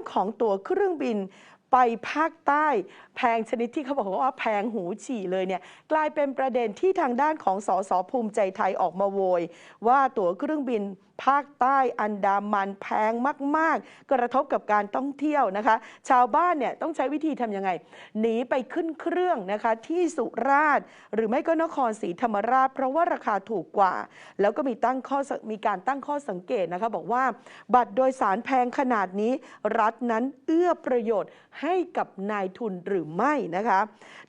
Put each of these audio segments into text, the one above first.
รื่องของตั๋วเครื่องบิน ไปภาคใต้แพงชนิดที่เขาบอกว่าแพงหูฉี่เลยเนี่ยกลายเป็นประเด็นที่ทางด้านของสสภูมิใจไทยออกมาโวย ว่าตั๋วเครื่องบินภาคใต้อันดามันแพงมาก ๆ กระทบกับการท่องเที่ยวนะคะ ชาวบ้านเนี่ยต้องใช้วิธีทำยังไง หนีไปขึ้นเครื่องนะคะที่สุราษฎร์หรือไม่ก็นครศรีธรรมราช เพราะว่าราคาถูกกว่า แล้วก็มีตั้งข้อมีการตั้งข้อสังเกตนะคะ บอกว่าบัตรโดยสารแพงขนาดนี้ รัฐนั้นเอื้อประโยชน์ให้กับนายทุนหรือไม่นะคะ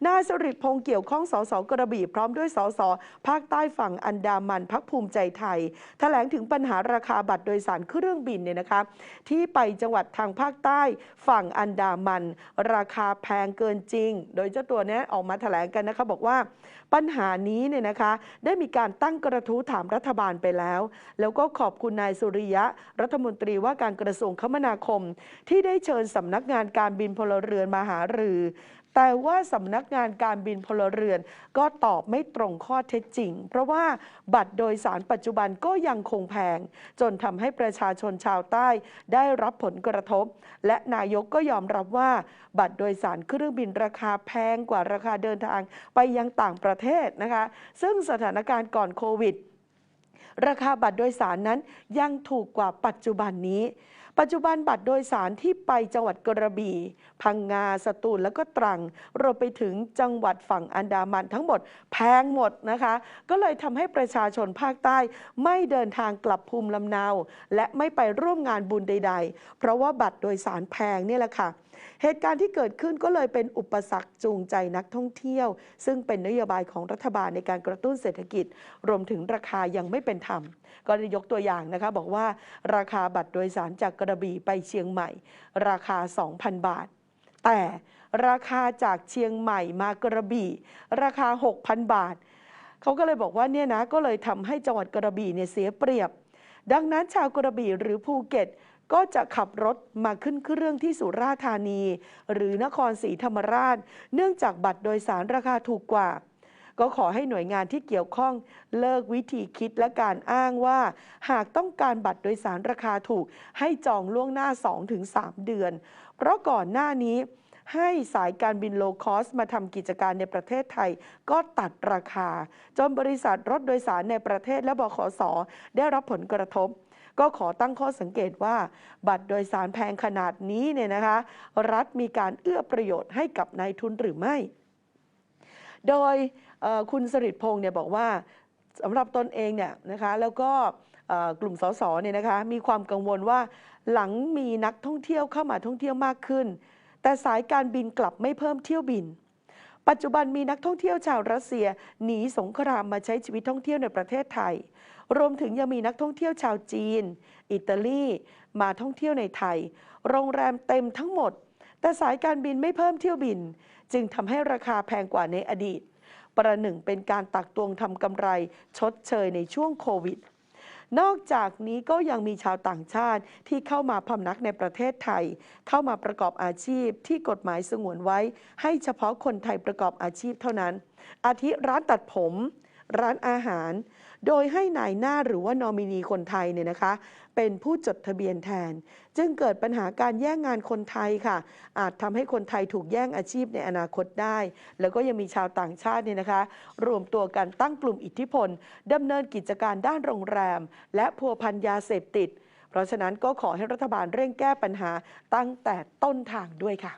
นายสริพงศ์เกี่ยวข้องสสกระบี่พร้อมด้วยสสภาคใต้ฝั่งอันดามันพักภูมิใจไทยแถลงถึงปัญหาราคาบัตรโดยสารเครื่องบินเนี่ยนะคะ ที่ไปจังหวัดทางภาคใต้ฝั่งอันดามัน ราคาแพงเกินจริง โดยเจ้าตัวนี้ออกมาแถลงกันนะคะบอกว่าปัญหานี้เนี่ยนะคะได้มีการตั้งกระทู้ถามรัฐบาลไปแล้ว แล้วก็ขอบคุณนายสุริยะ รัฐมนตรีว่าการกระทรวงคมนาคม ที่ได้เชิญสำนักงานการบินพพลเรือนมาหารือ แต่ว่าสำนักงานการบินพลเรือนก็ตอบไม่ตรงข้อเท็จจริง เพราะว่าบัตรโดยสารปัจจุบันก็ยังคงแพง จนทำให้ประชาชนชาวใต้ได้รับผลกระทบ และนายกก็ยอมรับว่า บัตรโดยสารเครื่องบินราคาแพงกว่าราคาเดินทางไปยังต่างประเทศนะคะ ซึ่งสถานการณ์ก่อนโควิดราคาบัตรโดยสารนั้นยังถูกกว่าปัจจุบันนี้ ปัจจุบันบัตรโดยสารที่ไปจังหวัดกระบี่ พังงา สตูล แล้วก็ตรัง รวมไปถึงจังหวัดฝั่งอันดามันทั้งหมดแพงหมดนะคะ ก็เลยทำให้ประชาชนภาคใต้ไม่เดินทางกลับภูมิลำเนา และไม่ไปร่วมงานบุญใด ๆ เพราะว่าบัตรโดยสารแพงนี่แหละค่ะเหตุการณ์ที่เกิดขึ้นก็เลยเป็นอุปสรรคจูงใจนักท่องเที่ยว ซึ่งเป็นนโยบายของรัฐบาลในการกระตุ้นเศรษฐกิจ รวมถึงราคายังไม่เป็นธรรม ก็ได้ยกตัวอย่างนะคะ บอกว่าราคาบัตรโดยสารจากกระบี่ไปเชียงใหม่ ราคา 2,000 บาท แต่ราคาจากเชียงใหม่มากระบี่ ราคา 6,000 บาท เขาก็เลยบอกว่าเนี่ยนะก็เลยทำให้จังหวัดกระบี่เนี่ยเสียเปรียบ ดังนั้นชาวกระบี่หรือภูเก็ตก็จะขับรถมาขึ้นเครื่องที่สุราษฎร์ธานี หรือนครศรีธรรมราช เนื่องจากบัตรโดยสารราคาถูกกว่า ก็ขอให้หน่วยงานที่เกี่ยวข้องเลิกวิธีคิดและการอ้างว่า หากต้องการบัตรโดยสารราคาถูก ให้จองล่วงหน้า 2-3 เดือน เพราะก่อนหน้านี้ให้สายการบินโลคอสมาทำกิจการในประเทศไทย ก็ตัดราคา จนบริษัทรถโดยสารในประเทศและบขสได้รับผลกระทบ ก็ขอตั้งข้อสังเกตว่า บัตรโดยสารแพงขนาดนี้เนี่ยนะคะ รัฐมีการเอื้อประโยชน์ให้กับนายทุนหรือไม่ โดยคุณสริตพงศ์เนี่ยบอกว่าสำหรับตนเองเนี่ยนะคะแล้วก็กลุ่มสสเนี่ยนะคะมีความกังวลว่าหลังมีนักท่องเที่ยวเข้ามาท่องเที่ยวมากขึ้น แต่สายการบินกลับไม่เพิ่มเที่ยวบิน ปัจจุบันมีนักท่องเที่ยวชาวรัสเซียหนีสงครามมาใช้ชีวิตท่องเที่ยวในประเทศไทย รวมถึงยังมีนักท่องเที่ยวชาวจีน อิตาลี มาท่องเที่ยวในไทย โรงแรมเต็มทั้งหมด แต่สายการบินไม่เพิ่มเที่ยวบิน จึงทำให้ราคาแพงกว่าในอดีต ประหนึ่งเป็นการตักตวงทำกำไรชดเชยในช่วงโควิด นอกจากนี้ก็ยังมีชาวต่างชาติที่เข้ามาพำนักในประเทศไทย เข้ามาประกอบอาชีพที่กฎหมายสงวนไว้ ให้เฉพาะคนไทยประกอบอาชีพเท่านั้น อาทิร้านตัดผม ร้านอาหาร โดยให้นายหน้าหรือว่านอมินีคนไทยเนี่ยนะคะ เป็นผู้จดทะเบียนแทน จึงเกิดปัญหาการแย่งงานคนไทยค่ะ อาจทำให้คนไทยถูกแย่งอาชีพในอนาคตได้ แล้วก็ยังมีชาวต่างชาติเนี่ยนะคะ รวมตัวกันตั้งกลุ่มอิทธิพลดำเนินกิจการด้านโรงแรม และพัวพันยาเสพติด เพราะฉะนั้นก็ขอให้รัฐบาลเร่งแก้ปัญหาตั้งแต่ต้นทางด้วยค่ะ